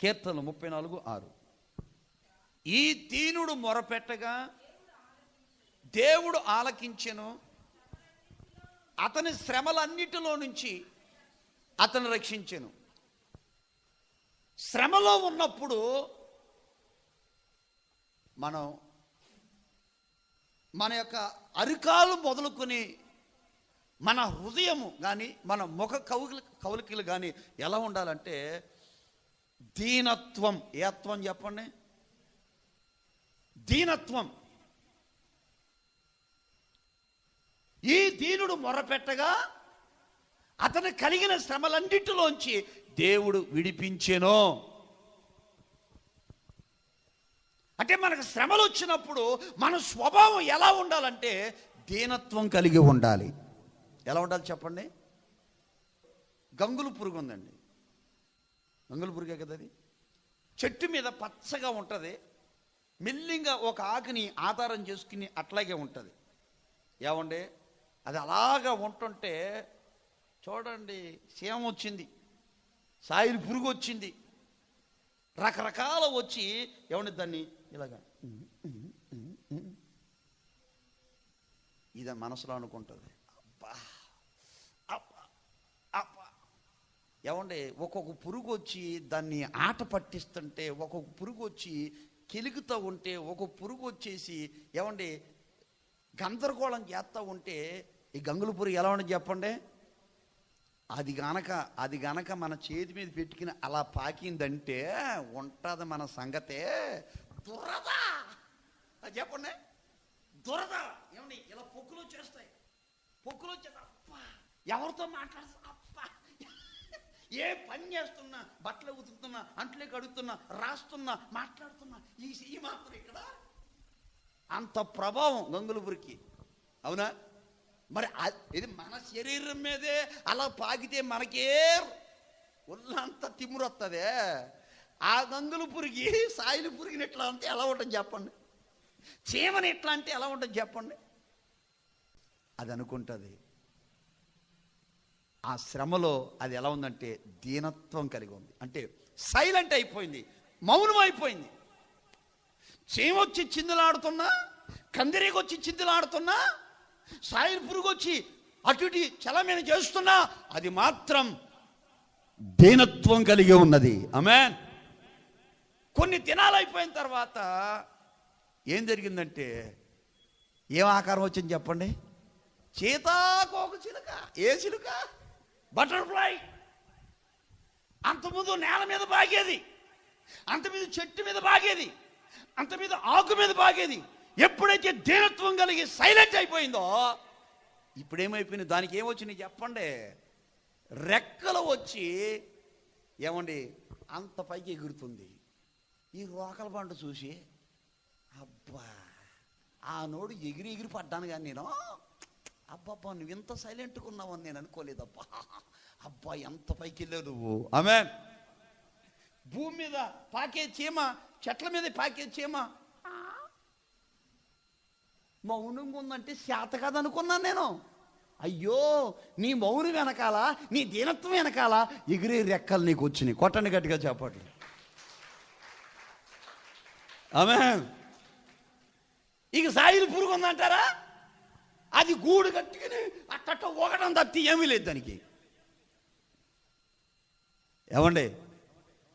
కీర్తనలు ముప్పై నాలుగు ఆరు. ఈ దీనుడు మొరపెట్టగా దేవుడు ఆలకించెను. అతని శ్రమలన్నిటిలో నుంచి అతను రక్షించెను. శ్రమలో ఉన్నప్పుడు మనం మన యొక్క అరికాలు మొదలుకొని మన హృదయము కానీ మన ముఖ కవులు కౌలికలు కానీ ఎలా ఉండాలంటే దీనత్వం ఏత్వం చెప్పండి? దీనత్వం. ఈ దీనుడు మొరపెట్టగా అతను కలిగిన శ్రమలన్నిటిలోంచి దేవుడు విడిపించెను. అంటే మనకు శ్రమలు వచ్చినప్పుడు మన స్వభావం ఎలా ఉండాలంటే దీనత్వం కలిగి ఉండాలి. ఎలా ఉండాలి చెప్పండి? గంగులు పురుగు ఉందండి మంగళపూరికే పురుగే కదా అది? చెట్టు మీద పచ్చగా ఉంటుంది. మెల్లింగా ఒక ఆకుని ఆధారం చేసుకుని అట్లాగే ఉంటుంది. ఏమండి? అది అలాగా ఉంటుంటే చూడండి సేమ వచ్చింది. సాయిలు పురుగు వచ్చింది. రకరకాల వచ్చి ఏమండి దాన్ని? ఇలాగా. ఇది మనసులో అనుకుంటుంది అబ్బా అబ్బా అబ్బా ఏమండి ఒక్కొక్క పురుగు వచ్చి దాన్ని ఆట పట్టిస్తుంటే ఒక్కొక్క పురుగు వచ్చి కెలుగుతూ ఉంటే ఒక్కొక్క పురుగు వచ్చేసి ఏమండి గందరగోళం చేస్తూ ఉంటే ఈ గంగుల పురుగు ఎలా ఉండదు చెప్పండి. అది గనక అది గనక మన చేతి మీద పెట్టుకుని అలా పాకిందంటే ఉంటుంది మన సంగతే. దురద! అది చెప్పండి. దురద! ఏమండి ఇలా పొక్కులు వచ్చేస్తాయి. పొక్కులు వచ్చేది ఎవరితో మాట్లాడుతున్నా అప్పా ఏ పని చేస్తున్నా బట్టలు ఉతుకుతున్నా అంట్లే కడుగుతున్నా రాస్తున్నా మాట్లాడుతున్నా ఈ ఈ మాత్రం ఇక్కడ. అంత ప్రభావం గంగులపురికి. అవునా? మరి ఇది మన శరీరం మీదే అలా పాకితే మనకే ఒళ్ళంతా తిమ్మురొస్తుంది ఆ గంగులు పురిగి సాయిలు పురిగిన ఎట్లా అంటే ఎలా ఉంటుంది చెప్పండి. చీమని ఎట్లా అంటే ఎలా ఉంటుంది చెప్పండి. అది అనుకుంటుంది. ఆ శ్రమలో అది ఎలా ఉందంటే దీనత్వం కలిగి ఉంది. అంటే సైలెంట్ అయిపోయింది మౌనం అయిపోయింది చేమొచ్చి చిందులాడుతున్నా కందిరీకొచ్చి చిందులాడుతున్నా సాయిల్ పురుగు వచ్చి అటు ఇటు చలమైన చేస్తున్నా అది మాత్రం దీనత్వం కలిగి ఉన్నది. ఆమెన్. కొన్ని దినాలు అయిపోయిన తర్వాత ఏం జరిగిందంటే ఏం ఆకారం వచ్చింది చెప్పండి? చేతాకోక చిలుక ఏ చిలుక? బటర్ఫ్లై. అంతకుముందు నేల మీద బాగేది. అంత మీద చెట్టు మీద బాగేది. అంత మీద ఆకు మీద బాగేది. ఎప్పుడైతే దీనత్వం కలిగి సైలెంట్ అయిపోయిందో ఇప్పుడేమైపోయింది? దానికి ఏమొచ్చింది చెప్పండి. రెక్కలు వచ్చి ఏమండి అంత పైకి ఎగురుతుంది. ఈ రోకల బండ చూసి అబ్బా ఆ నోడు ఎగిరి ఎగిరి పడ్డాను కానీ నేను. అబ్బాబ్బా నువ్వు ఇంత సైలెంట్గా ఉన్నావని నేను అనుకోలేదబ్బా. అబ్బా ఎంత పైకి వెళ్ళావు నువ్వు. ఆమె భూమి మీద పాకే చీమ చెట్ల మీద పాకే చీమ. మౌనంగా ఉందంటే శాత కాదనుకున్నాను నేను. అయ్యో నీ మౌనం వెనకాల నీ దీనత్వం వెనకాల ఎగిరే రెక్కలు నీకు వచ్చినాయి. కొట్టండి గట్టిగా చెప్పట్లు ఆమె ఇక సాయిలు పురుగు ఉందంటారా? అది గూడు కట్టుకుని అట్టట్ట ఒకటం తప్పి ఏమీ లేదు దానికి. ఏమండి?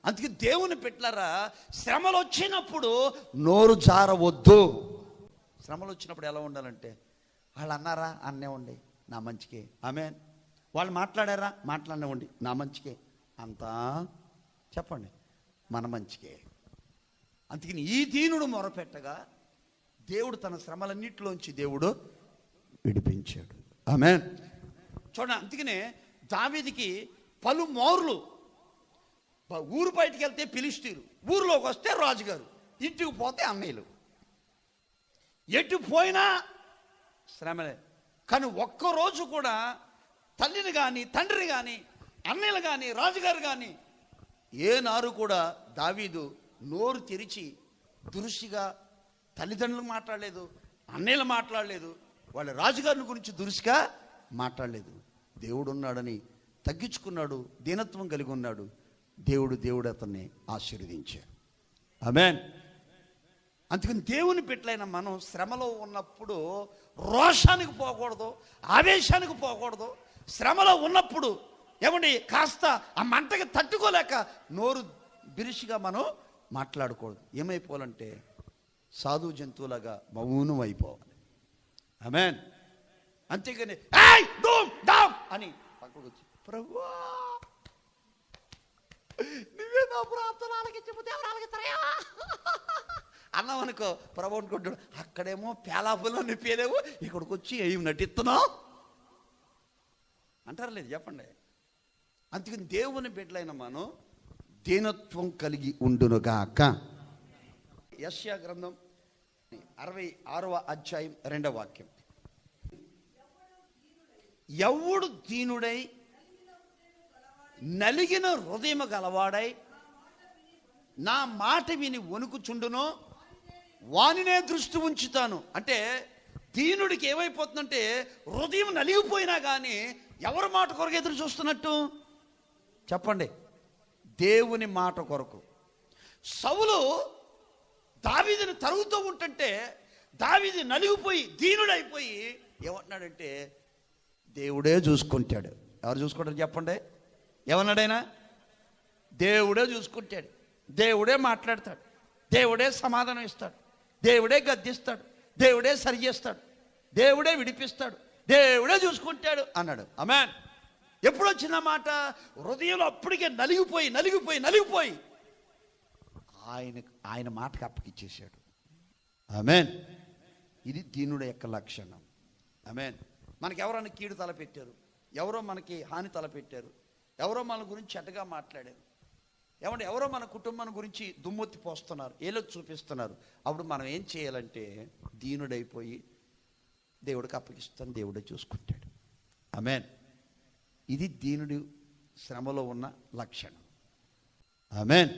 అందుకే దేవుని పెట్టారా శ్రమలు వచ్చినప్పుడు నోరు జారవద్దు. శ్రమలు వచ్చినప్పుడు ఎలా ఉండాలంటే వాళ్ళు అన్నారా? అన్నే ఉండి నా మంచికే. ఆమె వాళ్ళు మాట్లాడారా? మాట్లాడినవ్వండి నా మంచికే. అంతా చెప్పండి మన మంచికే. అందుకని ఈ దీనుడు మొరపెట్టగా దేవుడు తన శ్రమలన్నింటిలోంచి దేవుడు విడిపించాడు. ఆమె చూడండి అందుకనే దావీదికి పలు మోర్లు. ఊరు బయటికి వెళ్తే పిలిస్తీరు ఊరిలోకి వస్తే రాజుగారు ఇంటికి పోతే అన్నయ్యలు ఎటు పోయినా శ్రమలే. కానీ ఒక్కరోజు కూడా తల్లిని కానీ తండ్రిని కానీ అన్నయ్యలు కానీ రాజుగారు కానీ ఏ నారు కూడా దావీదు నోరు తెరిచి దురుసిగా తల్లిదండ్రులు మాట్లాడలేదు అన్నయ్యలు మాట్లాడలేదు వాళ్ళ రాజుగారిని గురించి దురుసుగా మాట్లాడలేదు. దేవుడు ఉన్నాడని తగ్గించుకున్నాడు దీనత్వం కలిగి ఉన్నాడు. దేవుడు దేవుడు అతన్ని ఆశీర్వదించారు ఆమెన్ అందుకని దేవుని బిడ్డలైన మనం శ్రమలో ఉన్నప్పుడు రోషానికి పోకూడదు ఆవేశానికి పోకూడదు. శ్రమలో ఉన్నప్పుడు ఏమండి కాస్త ఆ మంటకి తట్టుకోలేక నోరు బిరిసిగా మనం మాట్లాడకూడదు. ఏమైపోవాలంటే సాధు జంతువులాగా మౌనం అయిపోవాలి. అమెన్ అంతేగాని "ఏయ్, డూమ్, డామ్" అని పక్కకు వచ్చి ప్రభువా నువ్వే నా ప్రార్థన ఆలకించకపోతే ఎవరు ఆలకిస్తారయా అన్నాం అనుకో ప్రభు అనుకుంటాడు అక్కడేమో పేలాపులో నిప్పేదేవు ఇక్కడికి వచ్చి ఏం నటిస్తున్నావు? అంటారు లేదు చెప్పండి. అందుకని దేవుని బిడ్డలైన మనం దీనత్వం కలిగి ఉండునుగాక యశ్యా గ్రంథం అరవై ఆరవ అధ్యాయం రెండవ వాక్యం. ఎవడు దీనుడై నలిగిన హృదయం గలవాడై నా మాట విని వణుకుచుండునో వానినే దృష్టి ఉంచుతాను. అంటే దీనుడికి ఏమైపోతుందంటే హృదయం నలిగిపోయినా కానీ ఎవరి మాట కొరకు ఎదురు చూస్తున్నట్టు? చెప్పండి. దేవుని మాట కొరకు. సవులు దావీదిని తరుగుతూ ఉంటుంటే దావీది నలిగిపోయి దీనుడైపోయి ఏమంటున్నాడంటే దేవుడే చూసుకుంటాడు. ఎవరు చూసుకుంటారు చెప్పండి? ఏమన్నాడైనా దేవుడే చూసుకుంటాడు. దేవుడే మాట్లాడతాడు. దేవుడే సమాధానం ఇస్తాడు. దేవుడే గద్దిస్తాడు. దేవుడే సరి చేస్తాడు. దేవుడే విడిపిస్తాడు. దేవుడే చూసుకుంటాడు అన్నాడు. అమెన్ ఎప్పుడు వచ్చిన మాట? హృదయంలో అప్పటికే నలిగిపోయి నలిగిపోయి నలిగిపోయి. ఆయన ఆయన మాటకు అప్పగిచ్చేసాడు అమెన్ ఇది దీనుడు యొక్క లక్షణం. అమెన్ మనకి ఎవరైనా కీడు తలపెట్టారు? ఎవరో మనకి హాని తలపెట్టారు? ఎవరో మన గురించి చెడ్డగా మాట్లాడారు? ఏమంటే ఎవరో మన కుటుంబం గురించి దుమ్మెత్తి పోస్తున్నారు ఏలో చూపిస్తున్నారు. అప్పుడు మనం ఏం చేయాలంటే దీనుడైపోయి దేవుడికి అప్పగిస్తాను దేవుడే చూసుకుంటాడు. ఆమెన్ ఇది దీనుడు శ్రమలో ఉన్న లక్షణం. ఆమెన్